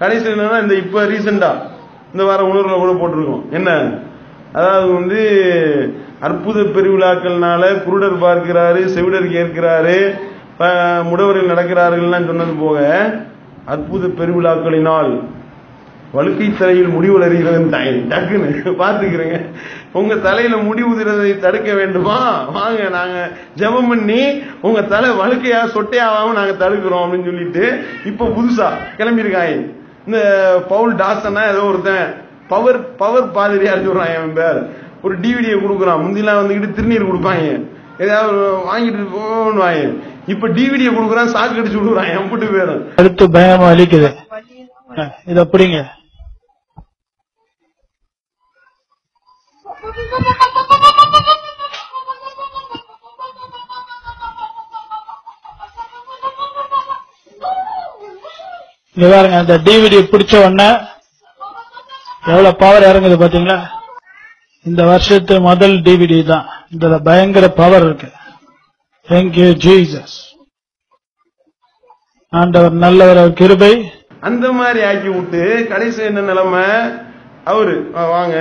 கடைசியில் என்னன்னா இந்த இப்போ ரீசெண்டாக இந்த வார உணர்வில் கூட போட்டிருக்கோம். என்ன? அதாவது வந்து அற்புத பெருவிழாக்கள்னால குருடர் பார்க்கிறாரு செவிடர் கேட்கிறாரு முடவரில் முடவர்கள் நடக்கிறார்கள்லாம் சொன்னது போக அற்புத பெருவிழாக்களினால் வழுக்கை தலையில் முடி வளர்கிறது டக்குன்னு. பார்த்துக்கிறேங்க. உங்க தலையில முடி உதிரதை தடுக்க வேண்டுமா? வாங்க நாங்க ஜெபம் பண்ணி உங்க தலை வழுக்கையா சொட்டையாவாம நாங்க தடுக்கிறோம் அப்படின்னு சொல்லிட்டு இப்ப புதுசா கிளம்பியிருக்காங்க. இந்த பவுல் டாசனா ஏதோ ஒருத்தன். பவர் பவர் பாதிரியார் சொல்றான் என் பேர். ஒரு டிவிடியை கொடுக்குறான். முந்திலாம் வந்துக்கிட்டு திருநீர் கொடுப்பாங்க. ஏதாவது வாங்கிட்டு போன்னு வாங்க இப்ப டிவிடியை கொடுக்குறான் சாக்கு அடிச்சு விடுறான். என் புட்டு பேரும் அடுத்து பயமா அஹ், இது அப்படிங்க இங்க பாருங்க அந்த டிவிடி பிடிச்ச உடனே எவ்வளவு பவர் இறங்குது பாத்தீங்களா? இந்த வருஷத்து முதல் டிவிடி தான். இதுல பயங்கர பவர் இருக்கு. தேங்க்யூ ஜீசஸ் ஆண்டவர் நல்லவர் கிருபை. அந்த மாதிரி ஆக்கி விட்டு கடைசி என்ன நிலைமை? அவரு வாங்க.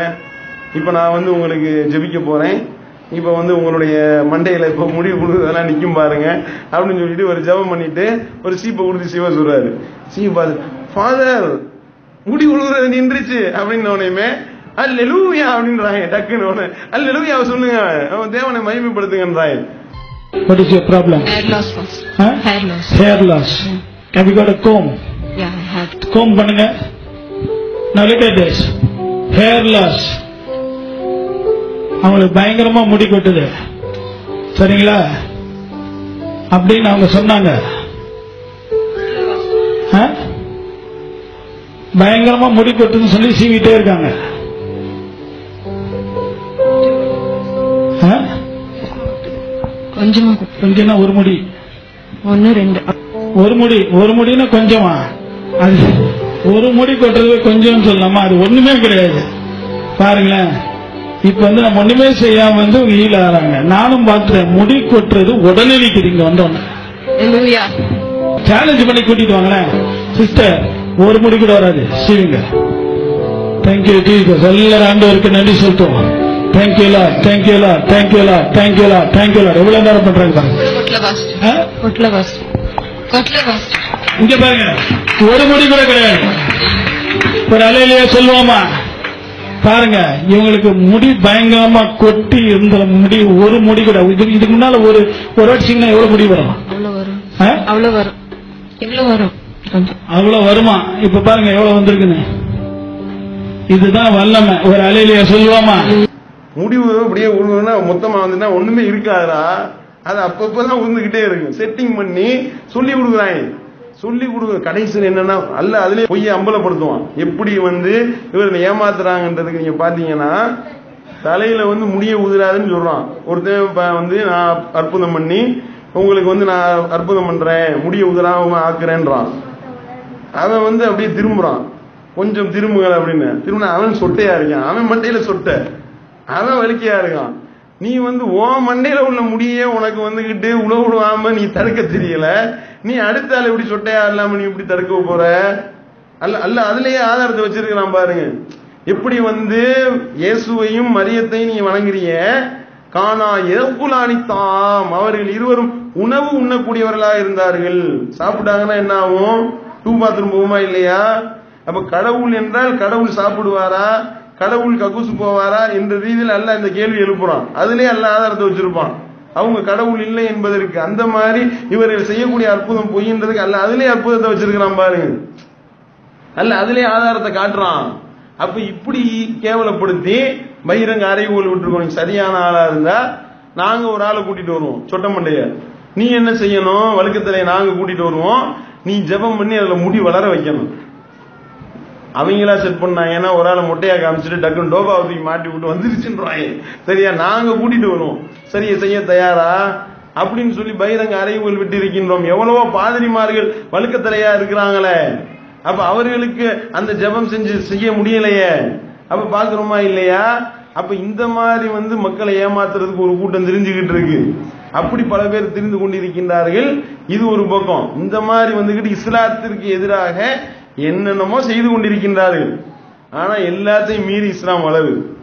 இப்ப நான் வந்து உங்களுக்கு ஜெபிக்க போறேன். இப்ப வந்து உங்களுடைய மண்டையில இப்ப முடிவு கொடுக்கறதெல்லாம் நிக்கும் பாருங்க அப்படின்னு சொல்லிட்டு ஒரு ஜெபம் பண்ணிட்டு ஒரு சீப்பை கொடுத்து சிவ சொல்றாரு சீப்பை பார்த்து ஃபாதர் முடி உழுகுறது நின்றுச்சு அப்படின்னு அல்லெலூயா அப்படின்றாங்க டக்குன்னு உடனே அல்லெலூயா சொல்லுங்க அவன் தேவனை மகிமைப்படுத்துங்கன்றாங்க What is your problem? Hair loss. Huh? Hair loss. Hair loss. Have you got a comb? Yeah, I have. Comb பண்ணுங்க. Now look at this. Hair loss. அவங்களுக்கு பயங்கரமா முடி கொட்டுது. சரிங்களா? அப்படின்னு அவங்க சொன்னாங்க? பயங்கரமா முடி கொட்டுன்னு சொல்லி சீவிட்டே இருக்காங்க? கொஞ்சமா கொஞ்சம்னா ஒரு முடி. ஒன்னு ரெண்டு. ஒரு முடி. ஒரு முடின்னா கொஞ்சமா. அது ஒரு முடி கொட்டுறது கொஞ்சம் சொல்லலாமா? அது ஒண்ணுமே கிடையாது. பாருங்களேன். இப்ப வந்து நம்ம ஒண்ணுமே செய்யாம வந்து ஈழ ஆறாங்க நானும் பார்த்தேன் முடி கொட்டுறது உடனே நிக்குது இங்க Hallelujah. சேலஞ்ச் பண்ணி கூட்டிட்டு வாங்களேன். சிஸ்டர் ஒரு முடி கூட வராது. சிவிங்க. தேங்க்யூ ஜீசஸ் எல்லாரும் ஆண்டவருக்கு நன்றி சொல்லிட்டோம் தேங்க்யூ லா தேங்க்யூ லா தேங்க்யூ லா தேங்க்யூ லா தேங்க்யூ லா எவ்வளவு நேரம் பண்றாங்க பாருங்க. இங்க பாருங்க. ஒரு முடி கூட கிடையாது. ஒரு அலையிலேயே சொல்லுவோமா? பாருங்க இவங்களுக்கு முடி பயங்கரமா கொட்டி இருந்த முடி ஒரு முடி கூட இது இதுக்கு முன்னால ஒரு ஒரு அடிச்சிங்கன்னா எவ்வளவு முடி வரும்? அவ்வளவு வரும்? வரும். எவ்வளவு வரும்? கொஞ்சம். அவ்வளவு வருமா? இப்ப பாருங்க எவ்வளவு வந்திருக்குன்னு. இதுதான் வல்லமை. ஒரு அலையிலேயே சொல்லுவோமா? முடிவு அப்படியே உழுவுனா மொத்தமா வந்துன்னா ஒண்ணுமே இருக்காதுடா. அது அப்பப்பதான் உழுந்துகிட்டே இருக்கும். செட்டிங் பண்ணி சொல்லி கொடுக்குறாங்க. சொல்லி கொடுக்குற கடைசியில் என்னன்னா அல்ல அதுலயே பொய்ய அம்பலப்படுத்துவான். எப்படி வந்து இவர் ஏமாத்துறாங்கன்றதுக்கு நீங்க பாத்தீங்கன்னா தலையில வந்து முடிய உதிராதுன்னு சொல்றான். ஒருத்தன் வந்து நான் அற்புதம் பண்ணி உங்களுக்கு வந்து நான் அற்புதம் பண்றேன் முடிய உதிராம ஆக்குறேன்றான். அவன் வந்து அப்படியே திரும்புறான். கொஞ்சம் திரும்புங்கள் அப்படின்னு. திரும்பினா அவன் சொட்டையா இருக்கான். அவன் மண்டையில சொட்டை. அவன் வலிக்கையா இருக்கான். நீ வந்து ஓ மண்டையில உள்ள முடியே உனக்கு வந்துகிட்டு உழவு நீ தடுக்க தெரியல? நீ அடுத்த ஆள் இப்படி சொட்டையா இல்லாம நீ இப்படி தடுக்க போற? அல்ல அல்ல அதுலயே ஆதாரத்தை வச்சிருக்கலாம் பாருங்க. எப்படி வந்து இயேசுவையும் மரியத்தையும் நீ வணங்குறீங்க? காணா எகுலானித்தாம். அவர்கள் இருவரும் உணவு உண்ணக்கூடியவர்களா இருந்தார்கள். சாப்பிட்டாங்கன்னா என்ன ஆகும்? டூ பாத்ரூம் போகுமா இல்லையா? அப்ப கடவுள் என்றால் கடவுள் சாப்பிடுவாரா? கடவுள் கக்கூசு போவாரா என்ற ரீதியில் அல்ல இந்த கேள்வி எழுப்புறான். அதுலேயே அல்ல ஆதாரத்தை வச்சிருப்பான். அவங்க கடவுள் இல்லை என்பதற்கு அந்த மாதிரி இவர்கள் செய்யக்கூடிய அற்புதம் பொய்ன்றதுக்கு அல்ல அதுலேயே அற்புதத்தை வச்சிருக்கிறான் பாருங்க. அல்ல அதுலேயே ஆதாரத்தை காட்டுறான். அப்ப இப்படி கேவலப்படுத்தி பகிரங்க அறைகோல் விட்டுருக்கோம். நீ சரியான ஆளா இருந்தா நாங்க ஒரு ஆளை கூட்டிட்டு வருவோம் சொட்டமண்டைய நீ என்ன செய்யணும்? வழுக்கத்திலே நாங்க கூட்டிட்டு வருவோம். நீ ஜெபம் பண்ணி அதுல முடி வளர வைக்கணும். அவங்களா செட் பண்ணாங்க ஏன்னா ஒரு ஆளை மொட்டையா காமிச்சிட்டு டக்குன்னு டோபா தூக்கி மாட்டி விட்டு வந்துருச்சுன்றாங்க. சரியா? நாங்க கூட்டிட்டு வருவோம். சரியா செய்ய தயாரா? அப்படின்னு சொல்லி பகிரங்க அறைவுகள் விட்டு இருக்கின்றோம் எவ்வளவோ பாதிரிமார்கள் வழுக்கத்தலையா இருக்கிறாங்களே. அப்ப அவர்களுக்கு அந்த ஜெபம் செஞ்சு செய்ய முடியலையே. அப்ப பாக்குறோமா இல்லையா? அப்ப இந்த மாதிரி வந்து மக்களை ஏமாத்துறதுக்கு ஒரு கூட்டம் தெரிஞ்சுக்கிட்டு இருக்கு. அப்படி பல பேர் தெரிந்து கொண்டிருக்கின்றார்கள். இது ஒரு பக்கம். இந்த மாதிரி வந்துகிட்டு இஸ்லாத்திற்கு எதிராக என்னென்னமோ செய்து கொண்டிருக்கின்றார்கள். ஆனா எல்லாத்தையும் மீறி இஸ்லாம் வளருது.